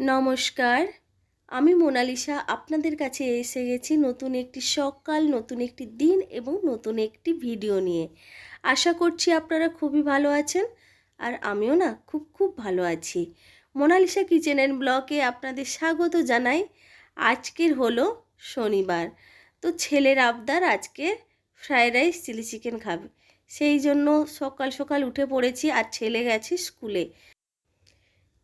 নমস্কার, আমি মোনালিসা আপনাদের কাছে এসে গেছি নতুন একটি সকাল, নতুন একটি দিন এবং নতুন একটি ভিডিও নিয়ে। আশা করছি আপনারা খুবই ভালো আছেন আর আমিও না খুব খুব ভালো আছি। মোনালিসা কিচেন অ্যান্ড ব্লকে আপনাদের স্বাগত জানাই। আজকের হলো শনিবার, তো ছেলের আবদার আজকে ফ্রায়েড রাইস, চিলি চিকেন খাবে। সেই জন্য সকাল সকাল উঠে পড়েছি আর ছেলে গেছে স্কুলে।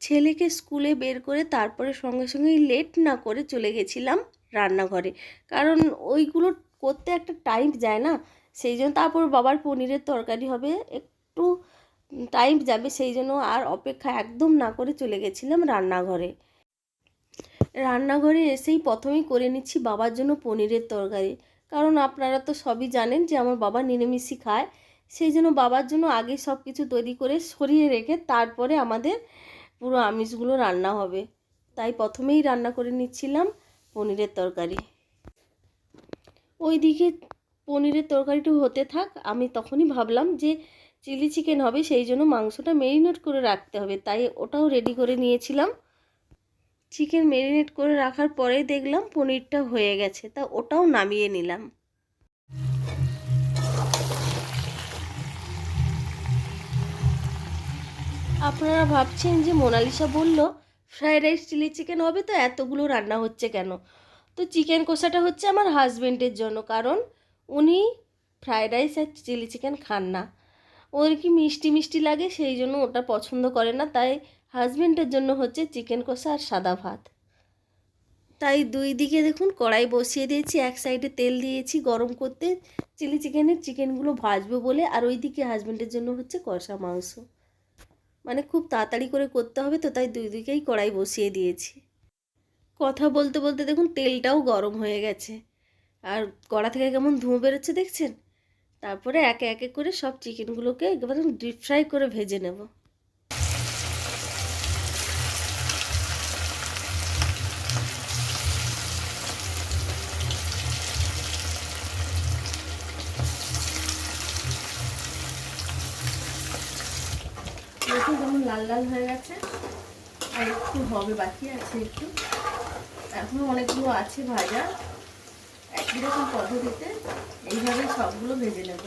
ছেলেকে স্কুলে বের করে তারপরে সঙ্গে সঙ্গেই লেট না করে চলে গেছিলাম রান্নাঘরে। কারণ ওইগুলো করতে একটা টাইম যায় না। সেই জন্য তারপর বাবার পনিরের তরকারি হবে, একটু টাইম যাবে, সেই জন্য আর অপেক্ষা একদম না করে চলে গেছিলাম রান্নাঘরে। রান্নাঘরে এসেই প্রথমেই করে নিচ্ছি বাবার জন্য পনিরের তরকারি। কারণ আপনারা তো সবই জানেন যে আমার বাবা নিরামিষই খায়। সেই জন্য বাবার জন্য আগে সব কিছু তৈরি করে সরিয়ে রেখে তারপরে আমাদের পুরো আমিষগুলো রান্না হবে। তাই প্রথমেই রান্না করে নিচ্ছিলাম পনিরের তরকারি। ওইদিকে পনিরের তরকারিটা হতে থাক, আমি তখনই ভাবলাম যে চিলি চিকেন হবে, সেই জন্য মাংসটা মেরিনেট করে রাখতে হবে। তাই ওটাও রেডি করে নিয়েছিলাম। চিকেন মেরিনেট করে রাখার পরেই দেখলাম পনিরটা হয়ে গেছে, তা ওটাও নামিয়ে নিলাম। আপনারা ভাবছেন যে মোনালিসা বলল, ফ্রায়েড রাইস, চিলি চিকেন, হবে তো এতগুলো রান্না হচ্ছে কেন? তো চিকেন কষাটা হচ্ছে আমার হাজবেন্ডের জন্য, কারণ উনি ফ্রায়েড রাইস আর চিলি চিকেন খান না। ওর কি মিষ্টি মিষ্টি লাগে, সেই জন্য ওটা পছন্দ করে না, তাই হাজবেন্ডের জন্য হচ্ছে চিকেন কষা আর সাদা ভাত। তাই দুই দিকে দেখুন, কড়াই বসিয়ে দিয়েছি, এক সাইডে তেল দিয়েছি গরম করতে। চিলি চিকেনের চিকেনগুলো ভাজবো বলে, আর ওই দিকে হাজব্যান্ডের জন্য হচ্ছে কষা মাংস। মানে খুব তাড়াতাড়ি করে করতে হবে তো, তাই দুই দিকেই কড়াই বসিয়ে দিয়েছি। কথা বলতে বলতে দেখুন তেলটাও গরম হয়ে গেছে। আর কড়া থেকে কেমন ধুঁয়ো বেরোচ্ছে দেখছেন? তারপরে একে একে করে সব চিকেনগুলোকে একবার ডিপ ফ্রাই করে ভেজে নেব দেখুন কেমন লাল লাল হয়ে গেছে। আর একটু হবে, বাকি আছে একটু। এখনও অনেকগুলো আছে ভাজা। একই রকম পদ্ধতিতে এইভাবে সবগুলো ভেজে নেব।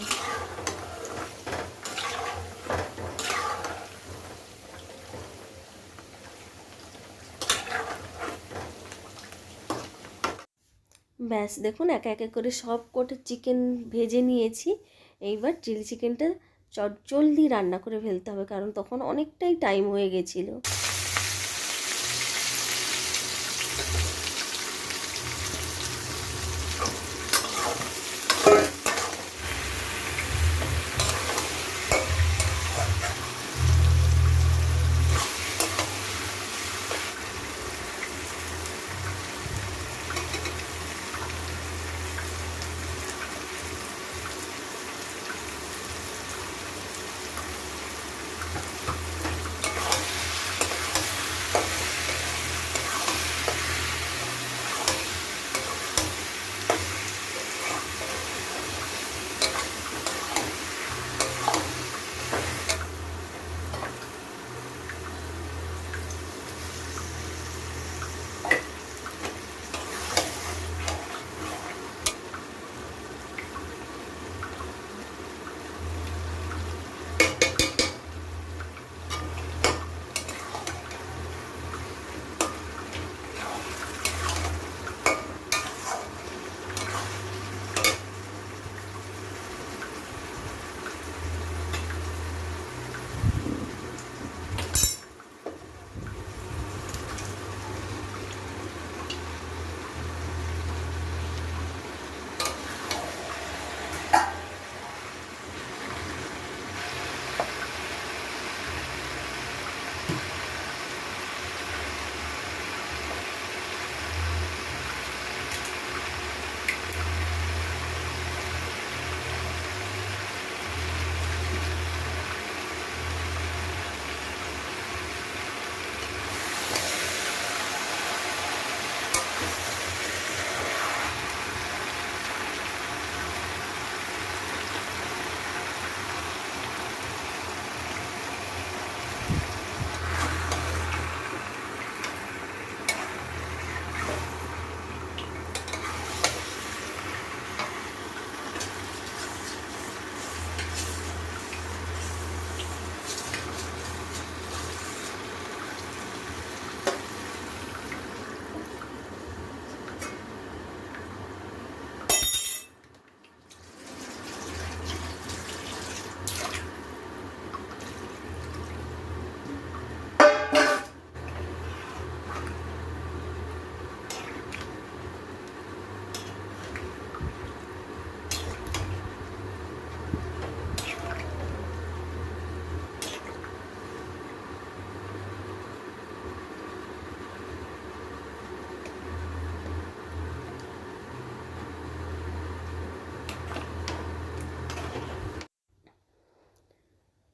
ব্যাস, দেখুন একে একে করে সব কটা চিকেন ভেজে নিয়েছি। এইবার চিলি চিকেনটা চট জলদি রান্না করে ফেলতে হবে কারণ তখন অনেকটাই টাইম হয়ে গেছিল।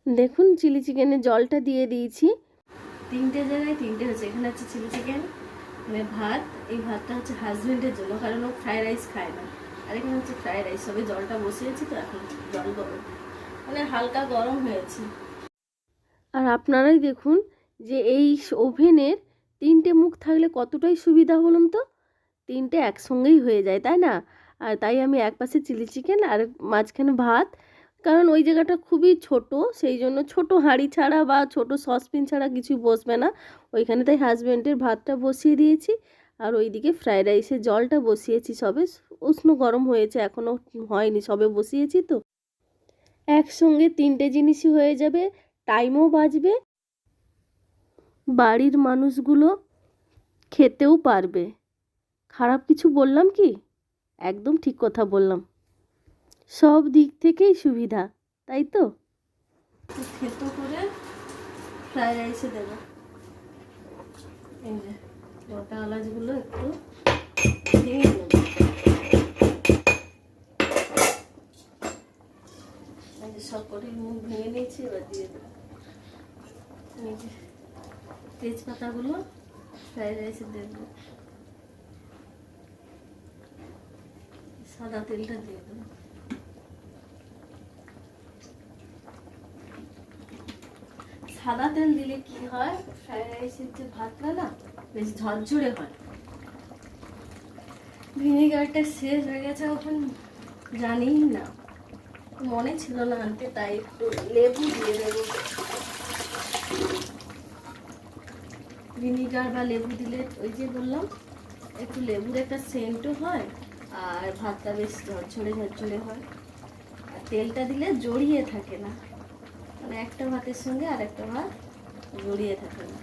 দেখুন চিলি চিকেনের জলটা দিয়ে দিয়েছি। তিনটে জায়গায় তিনটে হচ্ছে এখানে হচ্ছে চিলি চিকেন মানে ভাত। এই ভাতটা হচ্ছে হাজবেন্ডের জন্য কারণ ও ফ্রাইড রাইস খায় না। আর এখানে হচ্ছে ফ্রাইড রাইস সবে জলটা বসিয়েছি তো এখন জল গরম। মানে হালকা গরম হয়েছে। আর আপনারাই দেখুন যে এই ওভেনের তিনটে মুখ থাকলে কতটাই সুবিধা বলুন তো? তিনটে একসঙ্গেই হয়ে যায় তাই না? আর তাই আমি এক পাশে চিলি চিকেন আর মাঝখানে ভাত। কারণ ওই জায়গাটা খুবই ছোট সেই জন্য ছোট হাঁড়ি ছাড়া বা ছোট সসপ্যান ছাড়া কিছু বসবে না। ওইখানে তাই হাজব্যান্ডের ভাতটা বসিয়ে দিয়েছি আর ওইদিকে ফ্রাইড রাইসের জলটা বসিয়েছি সবে। উষ্ণ গরম হয়েছে এখনও হয়নি, সবে বসিয়েছি তো। একসঙ্গে তিনটে জিনিসই হয়ে যাবে টাইমও বাঁচবে, বাড়ির মানুষগুলো খেতেও পারবে। খারাপ কিছু বললাম কি? একদম ঠিক কথা বললাম। সব দিক থেকেই সুবিধা, তাই তো? থেতো করে ফ্রাইড রাইসে দেবো। গোটা একটু ভেঙে যে মুখ ভেঙে দিয়ে তেজপাতাগুলো সাদা তেলটা দিয়ে দেবো। সাদা তেল দিলে কি হয়? ফ্রাইড রাইসের যে ভাতটা না, বেশ ঝরঝরে হয়। ভিনেগারটা শেষ হয়ে গেছে এখন জানি না। মনে ছিল না আনতে তাই একটু লেবু দিয়ে দেবো। ভিনিগার বা লেবু দিলে, ওই যে বললাম, একটু লেবুর একটা সেন্টও হয়, আর ভাতটা বেশ ঝরঝরে ঝরঝরে হয়। আর তেলটা দিলে জড়িয়ে থাকে না। মানে একটা ভাতের সঙ্গে আর একটা ভাত জড়িয়ে থাকে না।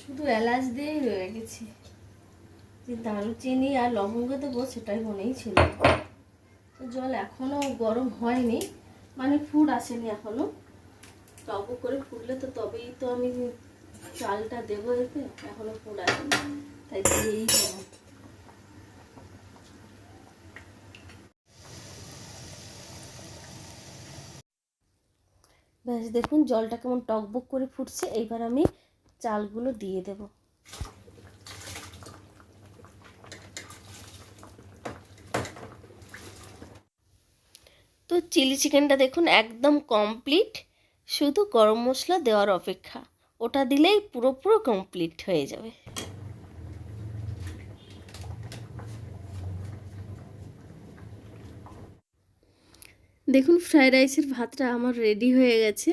শুধু এলাচ দিয়েই রয়ে গেছি। যে দারুচিনি আর লবঙ্গ দেবো সেটাই মনেই ছিল। তো জল এখনও গরম হয়নি মানে ফুড আসেনি এখনও টপ করে ফুটলে তো তবেই তো আমি চালটা দেবো এতে এখনও ফুড আসেনি। তাই দিয়েই দেবো ব্যাস, দেখুন জলটা কেমন টকবক করে ফুটছে। এইবার আমি চালগুলো দিয়ে দেব। তো চিলি চিকেনটা দেখুন একদম কমপ্লিট শুধু গরম মশলা দেওয়ার অপেক্ষা। ওটা দিলেই পুরো পুরো কমপ্লিট হয়ে যাবে। দেখুন ফ্রায়েড রাইসের ভাতটা আমার রেডি হয়ে গেছে।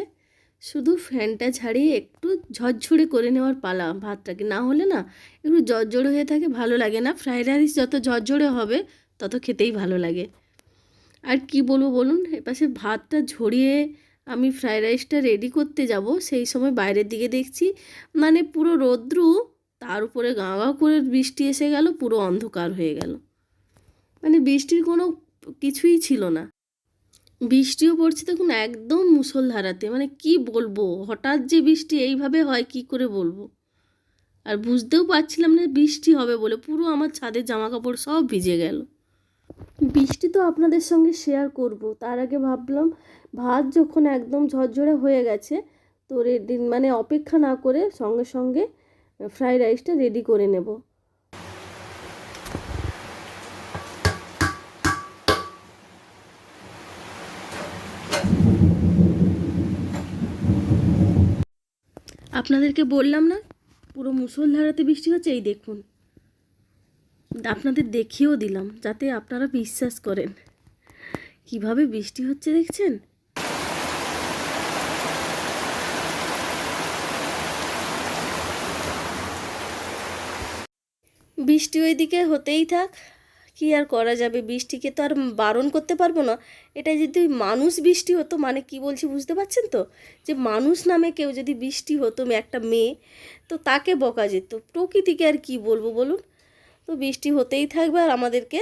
শুধু ফ্যানটা ছাড়িয়ে একটু ঝরঝরে করে নেওয়ার পালা ভাতটাকে। না হলে না একটু ঝরঝরে হয়ে থাকে, ভালো লাগে না। ফ্রায়েড রাইস যত ঝরঝরে হবে, তত খেতেই ভালো লাগে। আর কি বলব বলুন, এপাশে ভাতটা ঝরিয়ে আমি ফ্রায়েড রাইসটা রেডি করতে যাব, সেই সময় বাইরের দিকে দেখছি মানে পুরো রৌদ্রু, তার উপরে গাঁ গাঁ করে বৃষ্টি এসে গেল, পুরো অন্ধকার হয়ে গেল। মানে বৃষ্টির কোনো কিছুই ছিল না। বৃষ্টিও পড়ছে দেখুন, একদম মুষলধারাতে। মানে কি বলব? হঠাৎ যে বৃষ্টি, এইভাবে হয়, কি করে বলব? আর বুঝতেও পারছিলাম না বৃষ্টি হবে বলে। পুরো আমার ছাদের জামা কাপড় সব ভিজে গেল। বৃষ্টি তো আপনাদের সঙ্গে শেয়ার করব। তার আগে ভাবলাম, ভাত যখন একদম ঝরঝরে হয়ে গেছে, তো রেডি মানে অপেক্ষা না করে সঙ্গে সঙ্গে ফ্রাইড রাইসটা রেডি করে নেব। আপনাদেরকে বললাম না, পুরো মুষলধারাতে বৃষ্টি হচ্ছে, এই দেখুন। আপনাদের দেখিয়েও দিলাম, যাতে আপনারা বিশ্বাস করেন। কীভাবে বৃষ্টি হচ্ছে দেখছেন? বৃষ্টি ওইদিকে হতেই থাক। কি আর করা যাবে? বৃষ্টিকে তো আর বারণ করতে পারব না। এটা যদি মানুষ বৃষ্টি হতো মানে কি বলছি বুঝতে পারছেন তো? যে মানুষ নামে কেউ যদি বৃষ্টি হতো একটা মেয়ে, তো তাকে বকা যেত। প্রকৃতিকে আর কি বলব বলুন? তো বৃষ্টি হতেই থাকবে আর আমাদেরকে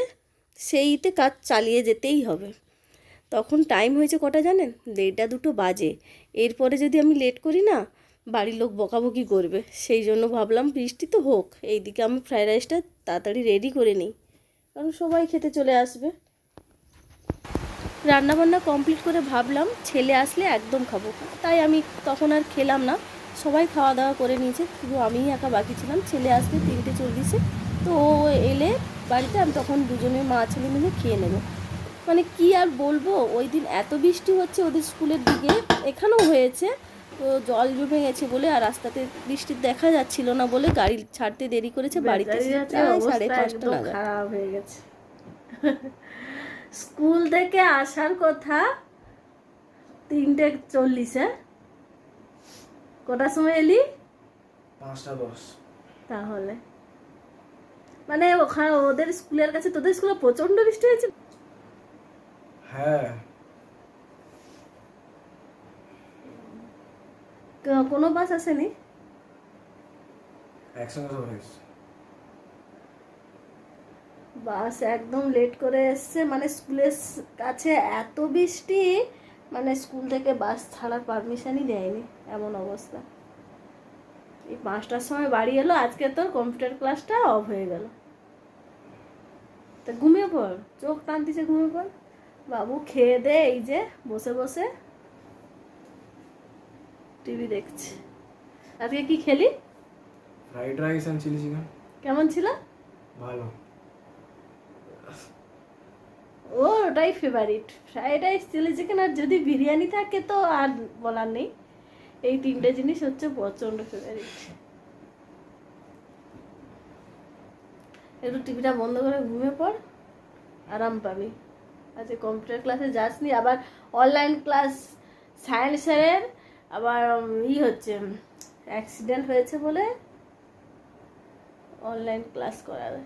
সেইতে কাজ চালিয়ে যেতেই হবে। তখন টাইম হয়েছে কটা জানেন? দেড়টা দুটো বাজে। এরপরে যদি আমি লেট করি না, বাড়ির লোক বকাবকি করবে। সেই জন্য ভাবলাম বৃষ্টি তো হোক, এইদিকে আমি ফ্রাইড রাইসটা তাড়াতাড়ি রেডি করে নিই। কারণ সবাই খেতে চলে আসবে। রান্নাবান্না কমপ্লিট করে ভাবলাম, ছেলে আসলে একদম খাব। তাই আমি তখন আর খেলাম না। সবাই খাওয়া দাওয়া করে নিয়েছে, শুধু আমিই একা বাকি ছিলাম। ছেলে আসবে তিনটে চল্লিশে। তো ও এলে বাড়িতে, আমি তখন দুজনে মা, ছেলে মিলে খেয়ে নেব। মানে কি আর বলব, ওই দিন এত বৃষ্টি হচ্ছে ওদের স্কুলের দিকে। এখানেও হয়েছে। তো জল জমে গেছে বলে আর রাস্তাতে বৃষ্টি দেখা যাচ্ছিল না বলে গাড়ি ছাড়তে দেরি করেছে বাড়িতে সাড়ে পাঁচটা নাগাদ। খারাপ হয়ে গেছে। স্কুল থেকে আসার কথা তিনটে চল্লিশে কটার সময় এলি? পাঁচটা দশ। তাহলে। মানে ওখানে ওদের স্কুলের কাছে তোদের স্কুলে প্রচণ্ড বৃষ্টি হয়েছে? হ্যাঁ। কোনো বাস আসেনি? একসঙ্গে সব হয়েছে বাস একদম লেট করে এসছে। মানে স্কুলের কাছে এত বৃষ্টি মানে স্কুল থেকে বাস ছাড়ার পারমিশনই দেয়নি। এমন অবস্থা। এই পাঁচটার সময় বাড়ি এলো আজকে তোর কম্পিউটার ক্লাসটা অফ হয়ে গেল। তা ঘুমিয়ে পড় চোখ টানতিছে ঘুমিয়ে পড়। বাবু খেয়ে দে এই যে বসে বসে টিভি দেখছি। আজকে কি খেলি? Fried rice and chilli chicken. কেমন ছিল? ভালো। ও ওটাই favourite fried rice chilli chicken আর যদি বিরিয়ানি থাকে তো আর বলার নেই। এই তিনটে জিনিস হচ্ছে প্রচণ্ড ফেভারিট একটু টিভিটা বন্ধ করে ঘুমিয়ে পড় আরাম পাবি। আজকে কম্পিউটার ক্লাসে যাসনি আবার অনলাইন ক্লাস সায়েন্সের আবার ই হচ্ছে অ্যাক্সিডেন্ট হয়েছে বলে অনলাইন ক্লাস করাবে।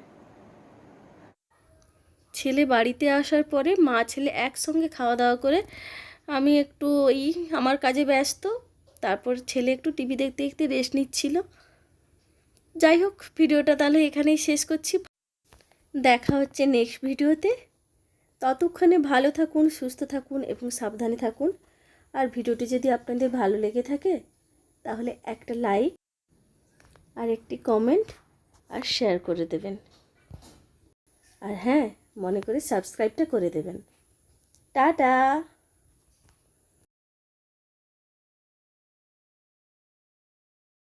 ছেলে বাড়িতে আসার পরে মা ছেলে একসঙ্গে খাওয়া দাওয়া করে আমি একটু ওই আমার কাজে ব্যস্ত। তারপর ছেলে একটু টিভি দেখতে দেখতে রেস্ট নিচ্ছিল। যাই হোক, ভিডিওটা তাহলে এখানেই শেষ করছি। দেখা হচ্ছে নেক্সট ভিডিওতে ততক্ষণে ভালো থাকুন, সুস্থ থাকুন এবং সাবধানে থাকুন। আর ভিডিওটি যদি আপনাদের ভালো লেগে থাকে, তাহলে একটা লাইক আর একটি কমেন্ট আর শেয়ার করে দেবেন। আর হ্যাঁ মনে করে সাবস্ক্রাইবটা করে দেবেন। টাটা!